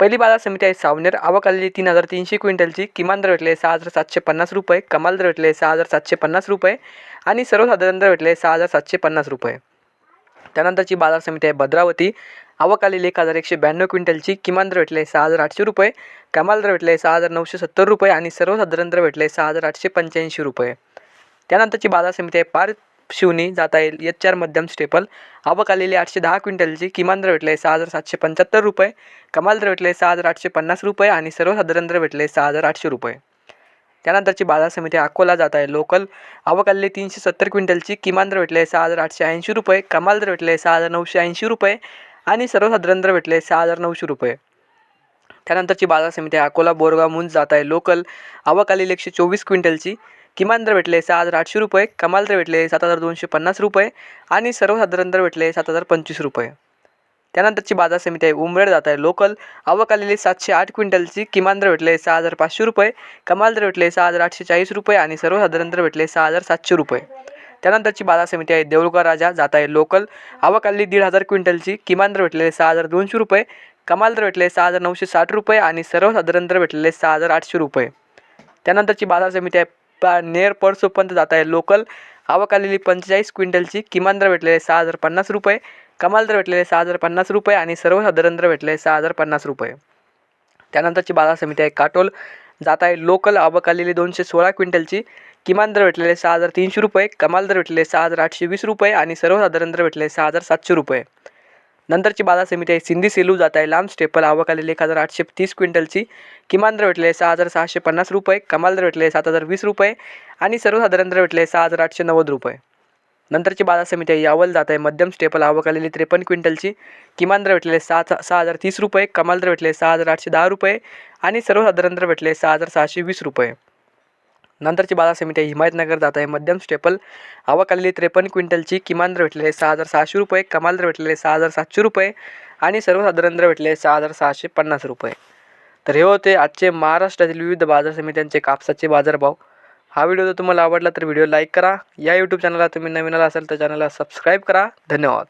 पहिली बाजार समिती आहे सावनेर. आवक आलेली तीन हजार तीनशे क्विंटलची. किमान दर भेटले सहा हजार सातशे पन्नास रुपये. कमाल दर भेटले सहा हजार सातशे पन्नास रुपये. आणि सर्वसाधारण दर भेटले सहा हजार सातशे पन्नास रुपये. त्यानंतरची बाजार समिती आहे भद्रावती. आवक आलेली एक हजार एकशे ब्याण्णव क्विंटलची. किमान दर भेटले सहा हजार आठशे रुपये. कमाल दर भेटले सहा हजार नऊशे सत्तर रुपये. आणि सर्वसाधारण दर भेटले सहा हजार आठशे पंच्याऐंशी रुपये. त्यानंतरची बाजार समिती आहे पार शिवनी जाता येईल. एच चार मध्यम स्टेपल आवक आलेली आठशे दहा क्विंटलची. किमान दर भेटले सहा हजार सातशे पंच्याहत्तर रुपये. कमाल दर भेटले सहा हजार आठशे पन्नास रुपये आणि सर्वसाधारण दर भेटले सहा हजार आठशे रुपये. त्यानंतरची बाजार समिती अकोला जात आहे लोकल आवक आलेली तीनशे सत्तर क्विंटलची. किमान दर भेटले सहा हजार आठशे ऐंशी रुपये. कमाल दर भेटले सहा हजार नऊशे ऐंशी रुपये आणि सर्वसाधारण दर भेटले सहा हजार नऊशे रुपये. त्यानंतरची बाजार समिती अकोला बोरगाव मुंज जात आहे लोकल आवक आलेली एकशे चोवीस क्विंटलची. किमान दर भेटले सहा हजार आठशे रुपये कमाल दर भेटले सात हजार दोनशे पन्नास रुपये आणि सर्वसाधारण दर भेटले सात हजार पंचवीस रुपये. त्यानंतरची बाजार समिती आहे उमरेड जात आहे. लोकल आवक आलेली सातशे आठ क्विंटलची किमान दर भेटले सहा हजार पाचशे रुपये कमाल दर भेटले सहा हजार आठशे चाळीस रुपये आणि सर्वसाधारण दर भेटले सहा हजार सातशे रुपये. त्यानंतरची बाजार समिती आहे देऊळगाव राजा जात आहे. लोकल आवक आलेली दीड हजार क्विंटलची किमान दर भेटलेले सहा हजार दोनशे रुपये कमाल दर भेटले सहा हजार नऊशे साठ रुपये आणि सर्वसाधारण दर भेटलेले सहा हजार आठशे रुपये. त्यानंतरची बाजार समिती आहे पा नेर परसोपर्यंत जात आहे लोकल आवक आलेली पंचेचाळीस क्विंटलची किमान दर भेटलेले सहा हजार पन्नास रुपये कमाल दर भेटलेले सहा हजार पन्नास रुपये आणि सर्वसाधारण दर भेटले सहा हजार पन्नास रुपये. त्यानंतरची बाजार समिती आहे काटोल. जात आहे लोकल आवक आलेली दोनशे सोळा क्विंटलची किमान दर भेटलेले सहा हजार तीनशे रुपये कमाल दर भेटलेले सहा हजार आठशे वीस रुपये आणि सर्वसाधारण दर भेटले सहा हजार सातशे रुपये. नंतरची बाजार समिती आहे. सिंधी सेलू जात आहे. लांब स्टेपल आवक आलेली एक हजार आठशे तीस क्विंटलची. किमान दर भेटले सहा हजार सहाशे पन्नास रुपये. कमाल दर भेटले सात हजार वीस रुपये. आणि सर्वसाधारण दर भेटले सहा हजार आठशे नव्वद रुपये. नंतरची बाजार समिती आहे. यावल जात आहे. मध्यम स्टेपल आवक आलेली त्रेपन्न क्विंटलची. किमान दर भेटले सहा सहा हजार तीस रुपये. कमाल दर भेटले सहा हजार आठशे दहा रुपये. आणि सर्वसाधारण दर भेटले सहा हजार सहाशे वीस रुपये. नंतरची बाजार समिती आहे हिमायतनगर जात आहे मध्यम स्टेपल. आवक आलेली त्रेपन्न क्विंटलची किमान दर भेटलेले सहा हजार सहाशे रुपये कमाल दर भेटलेले सहा हजार सातशे रुपये आणि सर्वसाधारण दर भेटले सहा हजार सहाशे पन्नास रुपये. तर हे होते आजचे महाराष्ट्रातील विविध बाजार समित्यांचे कापसाचे बाजारभाव. हा व्हिडिओ जर तुम्हाला आवडला तर व्हिडिओ लाईक करा. या यूट्यूब चॅनलला तुम्ही नवीन आला असाल तर चॅनलला सबस्क्राईब करा. धन्यवाद.